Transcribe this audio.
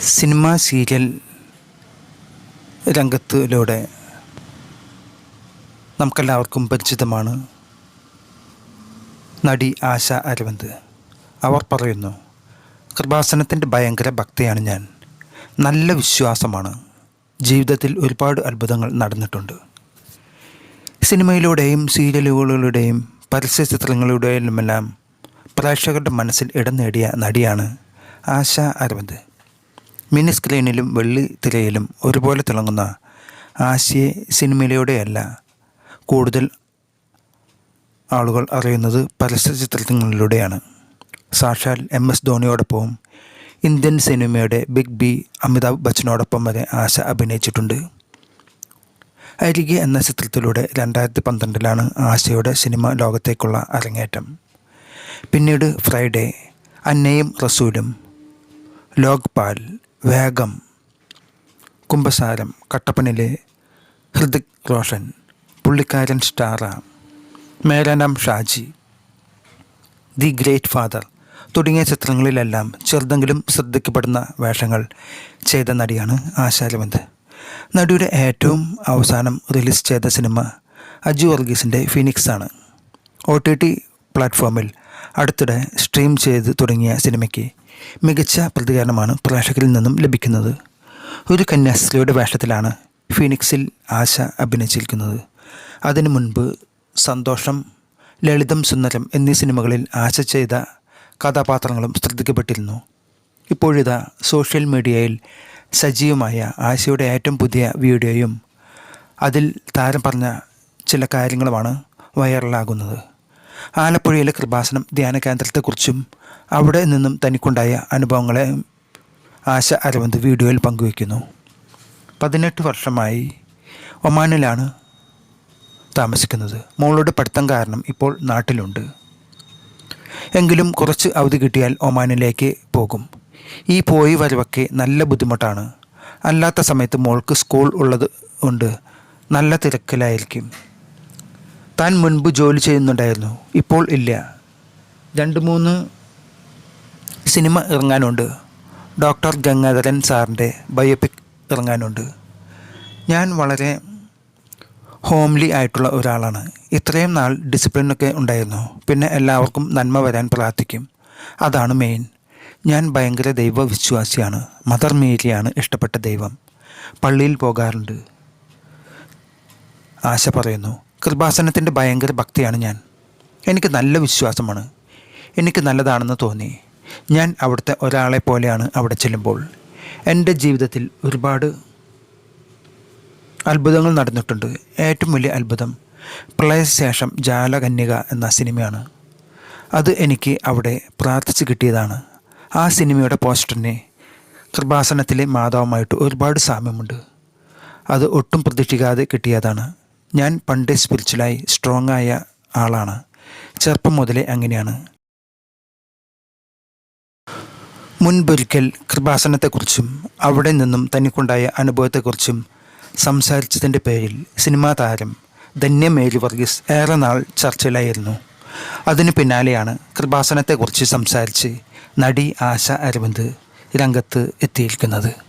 Cinema serial രംഗത്തിലൂടെ നമുക്കെല്ലാവർക്കും പരിചിതമാണ് നടി ആശ അരവിന്ദ്. അവർ പറയുന്നു കൃപാസനത്തിന്റെ ഭയങ്കര ഭക്തിയാണ് ഞാൻ. നല്ല വിശ്വാസമാണ്. ജീവിതത്തിൽ ഒരുപാട് അത്ഭുതങ്ങൾ നടന്നിട്ടുണ്ട്. സിനിമയിലൂടെയും സീരിയലുകളിലൂടെയും പരസ്യ ചിത്രങ്ങളിലൂടെയുമെല്ലാം പ്രേക്ഷകരുടെ മനസ്സിൽ ഇടം നേടിയ നടിയാണ് ആശ അരവിന്ദ്. മിനി സ്ക്രീനിലും വെള്ളി തിരയിലും ഒരുപോലെ തിളങ്ങുന്ന ആശയെ സിനിമയിലൂടെയല്ല കൂടുതൽ ആളുകൾ അറിയുന്നത് പരസ്യ ചിത്രങ്ങളിലൂടെയാണ്. സാക്ഷാൽ എം എസ് ധോണിയോടൊപ്പവും ഇന്ത്യൻ സിനിമയുടെ ബിഗ് ബി അമിതാഭ് ബച്ചനോടൊപ്പം വരെ ആശ അഭിനയിച്ചിട്ടുണ്ട്. അരികെ എന്ന ചിത്രത്തിലൂടെ രണ്ടായിരത്തി പന്ത്രണ്ടിലാണ് ആശയുടെ സിനിമ ലോകത്തേക്കുള്ള അരങ്ങേറ്റം. പിന്നീട് ഫ്രൈഡേ അന്നയും റസൂലും ലോക്പാൽ വേഗം. കുംഭസാരം കട്ടപ്പനിലെ ഹൃദിക് റോഷൻ പുള്ളിക്കാരൻ സ്റ്റാറ Mera Naam Shaji the great father തുടങ്ങിയ ചിത്രങ്ങളിലെല്ലാം ചെറുതെങ്കിലും ശ്രദ്ധിക്കപ്പെടുന്ന വേഷങ്ങൾ ചെയ്ത നടിയാണ് ആശാരവിന്ദ് നടിയുടെ ഏറ്റവും അവസാനം റിലീസ് ചെയ്ത സിനിമ അജു വർഗീസിന്റെ ഫിനിക്സ് ആണ് ഒ ടി ടി പ്ലാറ്റ്ഫോമിൽ അടുത്തിടെ സ്ട്രീം ചെയ്ത് തുടങ്ങിയ സിനിമയ്ക്ക് മികച്ച പ്രതികരണമാണ് പ്രേക്ഷകരിൽ നിന്നും ലഭിക്കുന്നത്. ഒരു കന്യാസ്ത്രീയുടെ വേഷത്തിലാണ് ഫീനിക്സിൽ ആശ അഭിനയിച്ചിരിക്കുന്നത്. അതിനു മുൻപ് സന്തോഷം ലളിതം സുന്ദരം എന്നീ സിനിമകളിൽ ആശ ചെയ്ത കഥാപാത്രങ്ങളും ശ്രദ്ധിക്കപ്പെട്ടിരുന്നു. ഇപ്പോഴിതാ സോഷ്യൽ മീഡിയയിൽ സജീവമായ ആശയുടെ ഏറ്റവും പുതിയ വീഡിയോയും അതിൽ താരം പറഞ്ഞ ചില കാര്യങ്ങളുമാണ് വൈറലാകുന്നത്. ആലപ്പുഴയിലെ കൃപാസനം ധ്യാന കേന്ദ്രത്തെക്കുറിച്ചും അവിടെ നിന്നും തനിക്കുണ്ടായ അനുഭവങ്ങളെ ആശ അരവിന്ദ് വീഡിയോയിൽ പങ്കുവയ്ക്കുന്നു. പതിനെട്ട് വർഷമായി ഒമാനിലാണ് താമസിക്കുന്നത്. മോളുടെ പഠിത്തം കാരണം ഇപ്പോൾ നാട്ടിലുണ്ട്. എങ്കിലും കുറച്ച് അവധി കിട്ടിയാൽ ഒമാനിലേക്ക് പോകും. ഈ പോയി വരവൊക്കെ നല്ല ബുദ്ധിമുട്ടാണ്. അല്ലാത്ത സമയത്ത് മോൾക്ക് സ്കൂൾ ഉള്ളത് കൊണ്ട് നല്ല തിരക്കിലായിരിക്കും. താൻ മുൻപ് ജോലി ചെയ്യുന്നുണ്ടായിരുന്നു. ഇപ്പോൾ ഇല്ല. രണ്ട് മൂന്ന് സിനിമ ഇറങ്ങാനുണ്ട്. ഡോക്ടർ ഗംഗാധരൻ സാറിന്റെ ബയോപിക് ഇറങ്ങാനുണ്ട്. ഞാൻ വളരെ ഹോംലി ആയിട്ടുള്ള ഒരാളാണ്. ഇത്രയും നാൾ ഡിസിപ്ലിനൊക്കെ ഉണ്ടായിരുന്നു. പിന്നെ എല്ലാവർക്കും നന്മ വരാൻ പ്രാർത്ഥിക്കും. അതാണ് മെയിൻ. ഞാൻ ഭയങ്കര ദൈവവിശ്വാസിയാണ്. മദർ മേരിയാണ് ഇഷ്ടപ്പെട്ട ദൈവം. പള്ളിയിൽ പോകാറുണ്ട്. ആശ പറയുന്നു. കൃപാസനത്തിന്റെ ഭയങ്കര ഭക്തിയാണ് ഞാൻ. എനിക്ക് നല്ല വിശ്വാസമാണ്. എനിക്ക് നല്ലതാണെന്ന് തോന്നി. ഞാൻ അവിടുത്തെ ഒരാളെ പോലെയാണ് അവിടെ ചെല്ലുമ്പോൾ. എന്റെ ജീവിതത്തിൽ ഒരുപാട് അത്ഭുതങ്ങൾ നടന്നിട്ടുണ്ട്. ഏറ്റവും വലിയ അത്ഭുതം പ്രളയശേഷം ജാലകന്യക എന്ന സിനിമയാണ്. അത് എനിക്ക് അവിടെ പ്രാർത്ഥിച്ച് കിട്ടിയതാണ്. ആ സിനിമയുടെ പോസ്റ്ററിനെ കൃപാസനത്തിലെ മാതാവുമായിട്ട് ഒരുപാട് സാമ്യമുണ്ട്. അത് ഒട്ടും പ്രതീക്ഷിക്കാതെ കിട്ടിയതാണ്. ഞാൻ പണ്ട് സ്പിരിച്വലായി സ്ട്രോങ് ആയ ആളാണ്. ചെറുപ്പം മുതലേ അങ്ങനെയാണ്. മുൻപൊരിക്കൽ കൃപാസനത്തെക്കുറിച്ചും അവിടെ നിന്നും തനിക്കുണ്ടായ അനുഭവത്തെക്കുറിച്ചും സംസാരിച്ചതിന്റെ പേരിൽ സിനിമാ താരം ധന്യ മേരി വർഗീസ് ഏറെ നാൾ ചർച്ചയിലായിരുന്നു. അതിനു പിന്നാലെയാണ് കൃപാസനത്തെക്കുറിച്ച് സംസാരിച്ച് നടി ആശ അരവിന്ദ് രംഗത്ത് എത്തിയിരിക്കുന്നത്.